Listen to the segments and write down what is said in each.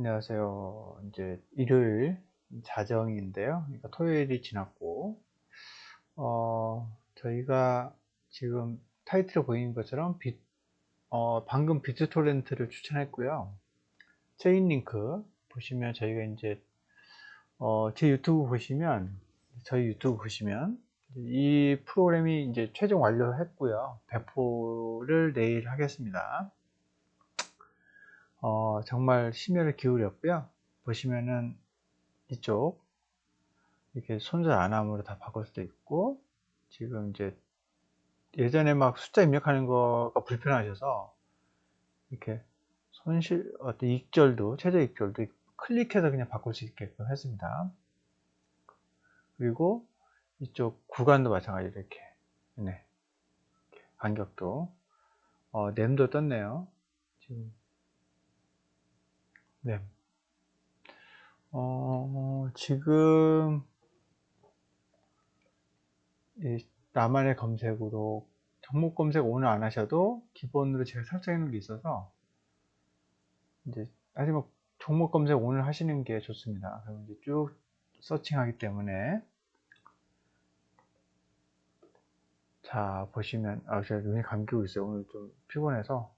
안녕하세요. 이제 일요일 자정인데요. 그러니까 토요일이 지났고, 어, 저희가 지금 타이틀에 보이는 것처럼 비, 어, 방금 비트토렌트를 추천했고요. 체인 링크 보시면 저희가 이제, 어, 제 유튜브 보시면, 저희 유튜브 보시면, 이 프로그램이 이제 최종 완료했고요. 배포를 내일 하겠습니다. 어, 정말 심혈을 기울였고요. 보시면은 이쪽 이렇게 손절 안함으로 다 바꿀 수도 있고 지금 이제 예전에 막 숫자 입력하는 거가 불편하셔서 이렇게 손실 어떤 익절도 최저 익절도 클릭해서 그냥 바꿀 수 있게끔 했습니다. 그리고 이쪽 구간도 마찬가지로 이렇게 네. 간격도 어, 램도 떴네요. 지금 네. 어, 지금 이 나만의 검색으로 종목 검색 오늘 안 하셔도 기본으로 제가 설정해 놓은 게 있어서 이제 아직 뭐 종목 검색 오늘 하시는 게 좋습니다. 그럼 이제 쭉 서칭하기 때문에 자 보시면 아 제가 눈이 감기고 있어요. 오늘 좀 피곤해서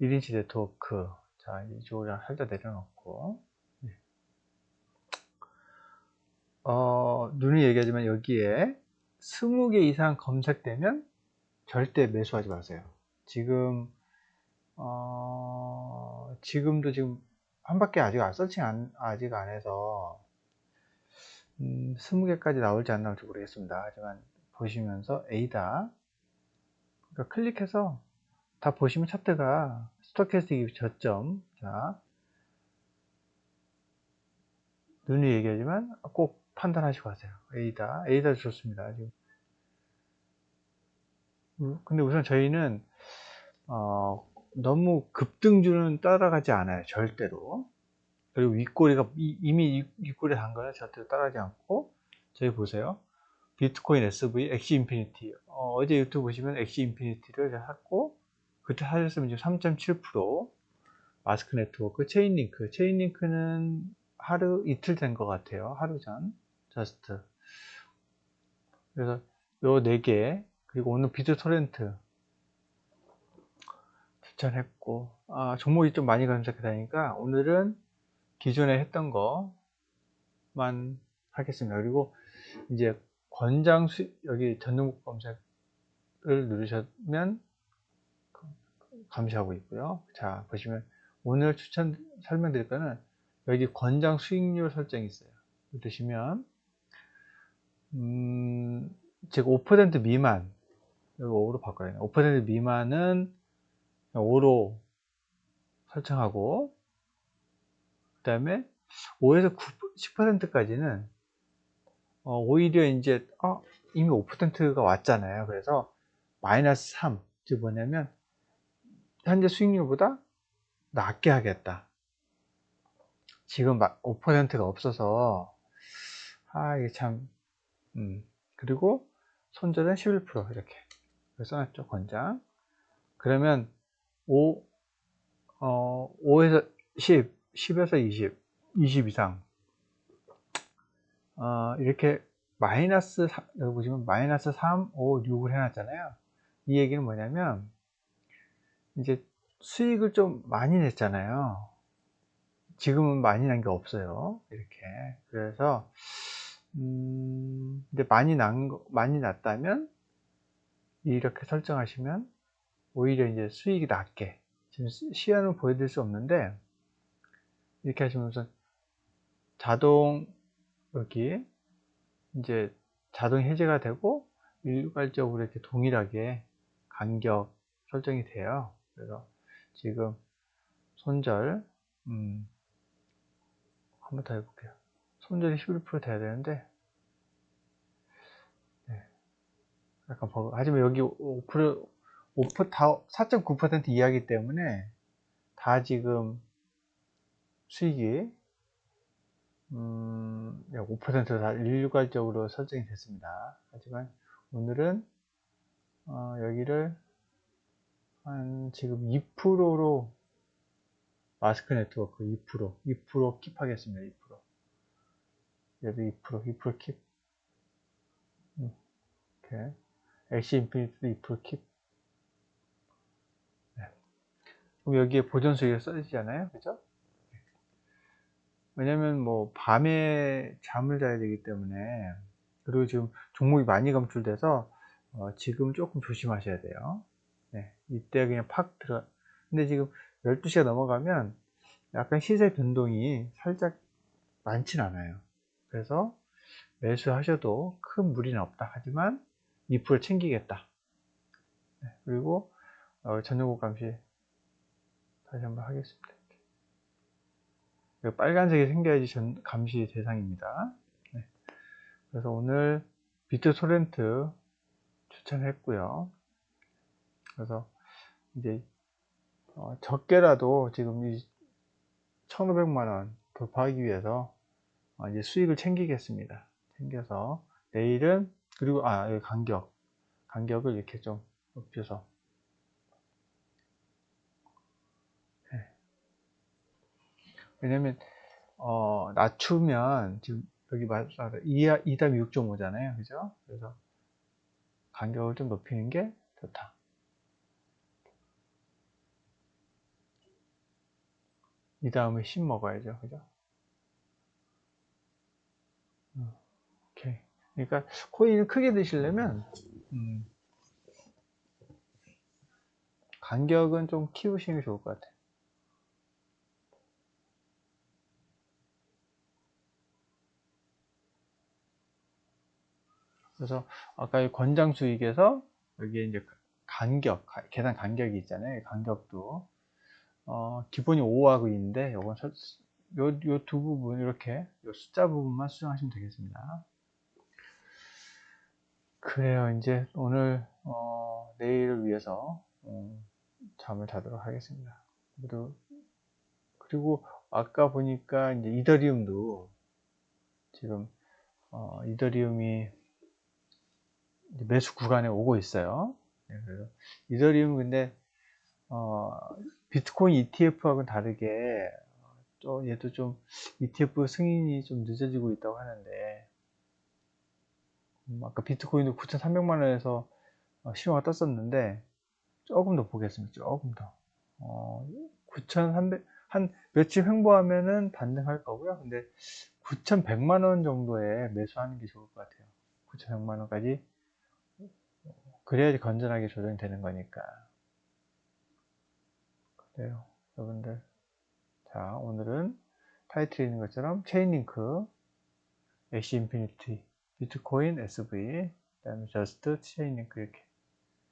1인치 어, 네트워크 자, 이쪽으로 살짝 내려놓고. 네. 어, 눈이 얘기하지만 여기에 20개 이상 검색되면 절대 매수하지 마세요. 지금, 어, 지금도 지금 한 바퀴 아직 안, 서칭 안, 아직 안 해서, 음, 20개까지 나올지 안 나올지 모르겠습니다. 하지만 보시면서 A다. 그러니까 클릭해서 다 보시면 차트가 스토캐스틱 저점. 자 눈이 얘기하지만 꼭 판단하시고 하세요. A다. A다 좋습니다. 지금. 음, 근데 우선 저희는 어, 너무 급등주는 따라가지 않아요. 절대로. 그리고 윗꼬리가 이미 윗꼬리 단 거는 절대로 따라가지 않고 저희 보세요. 비트코인 SV 엑시 인피니티. 어, 제 유튜브 보시면 엑시 인피니티를 샀고 그때 사셨으면 지금 3.7% 마스크 네트워크 체인링크. 체인링크는 하루 이틀 된 것 같아요. 하루 전. 저스트 그래서 요 4개 그리고 오늘 비트 토렌트 추천했고 아, 종목이 좀 많이 검색되니까 오늘은 기존에 했던 거만 하겠습니다. 그리고 이제 권장 수 여기 전등목 검색을 누르시면 감시하고 있고요. 자, 보시면 오늘 추천 설명드릴 거는 여기 권장 수익률 설정이 있어요. 누르시면 음, 제가 5% 미만 여기 5로 바꿔야 돼요. 5% 미만은 5로 설정하고 그 다음에 5에서 9, 10%까지는 어, 오히려 이제 어, 이미 5%가 왔잖아요. 그래서 마이너스 3, 즉 뭐냐면 현재 수익률보다 낮게 하겠다. 지금 5%가 없어서. 아 이게 참. 음. 그리고 손절은 11% 이렇게. 써놨죠 권장. 그러면 5 어, 5에서 10 10에서 20 20 이상. 어, 이렇게 마이너스 3, 여기 보시면 마이너스 3, 5, 6을 해놨잖아요. 이 얘기는 뭐냐면 이제 수익을 좀 많이 냈잖아요. 지금은 많이 난 게 없어요. 이렇게. 그래서, 음, 근데 많이 난, 거, 많이 났다면, 이렇게 설정하시면, 오히려 이제 수익이 낮게, 지금 시연을 보여드릴 수 없는데, 이렇게 하시면서, 자동, 여기, 이제 자동 해제가 되고, 일괄적으로 이렇게 동일하게 간격 설정이 돼요. 그래서 지금 손절 음, 한번 더 해볼게요. 손절이 11% 돼야 되는데 네. 약간 버그. 하지만 여기 5% 5%다 4.9% 이하기 때문에 다 지금 수익이 음, 5%다 일괄적으로 설정이 됐습니다. 하지만 오늘은 어, 여기를 한 지금 2%로 마스크 네트워크 2% 2% 킵하겠습니다 2% 얘도 2% 2% 킵. 이렇게. 엑시 인피니트도 2% 킵. 네. 그럼 여기에 보존 수익이 써지잖아요 그죠? 왜냐면 뭐 밤에 잠을 자야 되기 때문에 그리고 지금 종목이 많이 검출돼서 어 지금 조금 조심하셔야 돼요 네, 이때 그냥 팍 들어 근데 지금 12시가 넘어가면 약간 시세 변동이 살짝 많진 않아요. 그래서 매수하셔도 큰 무리는 없다. 하지만 2% 챙기겠다. 네, 그리고 어, 전용국 감시 다시 한번 하겠습니다. 빨간색이 생겨야지 전, 감시 대상입니다. 네. 그래서 오늘 비트 토렌트 추천했고요 그래서 이제 어, 적게라도 지금 이 1500만원 돌파하기 위해서 어, 이제 수익을 챙기겠습니다. 챙겨서 내일은 그리고 아 여기 간격 간격을 이렇게 좀 높여서. 네. 왜냐면 어, 낮추면 지금 여기 맞아 2답 6.5잖아요. 그죠? 그래서 간격을 좀 높이는 게 좋다 이 다음에 10 먹어야죠. 그죠? 음, 오케이. 그러니까 코인을 크게 드시려면 음, 간격은 좀 키우시는 게 좋을 것 같아요. 그래서 아까 이 권장 수익에서 여기에 이제 간격, 계산 간격이 있잖아요. 간격도 어, 기본이 5하고 있는데 요건 요, 요 두 부분 이렇게 요 숫자 부분만 수정하시면 되겠습니다. 그래요. 이제 오늘 어, 내일을 위해서 어, 잠을 자도록 하겠습니다. 그리고, 그리고 아까 보니까 이제 이더리움도 지금 어, 이더리움이 매수 구간에 오고 있어요. 네, 이더리움 근데 어, 비트코인 ETF하고는 다르게 또 얘도 좀 ETF 승인이 좀 늦어지고 있다고 하는데 음, 아까 비트코인도 9,300만 원에서 어, 시효가 떴었는데 조금 더 보겠습니다. 조금 더 어, 9,300, 한 며칠 횡보하면은 반등할 거고요. 근데 9,100만 원 정도에 매수하는 게 좋을 것 같아요. 9,100만 원까지 그래야지 건전하게 조정이 되는 거니까 그래요. 여러분들. 자, 오늘은 타이틀에 있는 것처럼 체인링크, 엑시 인피니티, 비트코인 SV, 그 다음에 저스트 체인링크 이렇게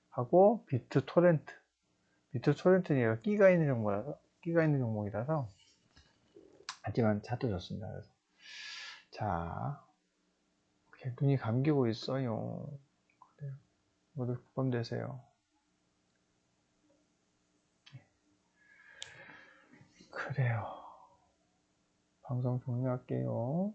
하고 비트 토렌트. 비트 토렌트는 얘가 끼가 있는 종목이라서, 끼가 있는 종목이라서 하지만 차도 좋습니다. 그래서 자, 이렇게 눈이 감기고 있어요. 그래요. 모두 봄 되세요. 그래요. 방송 종료할게요.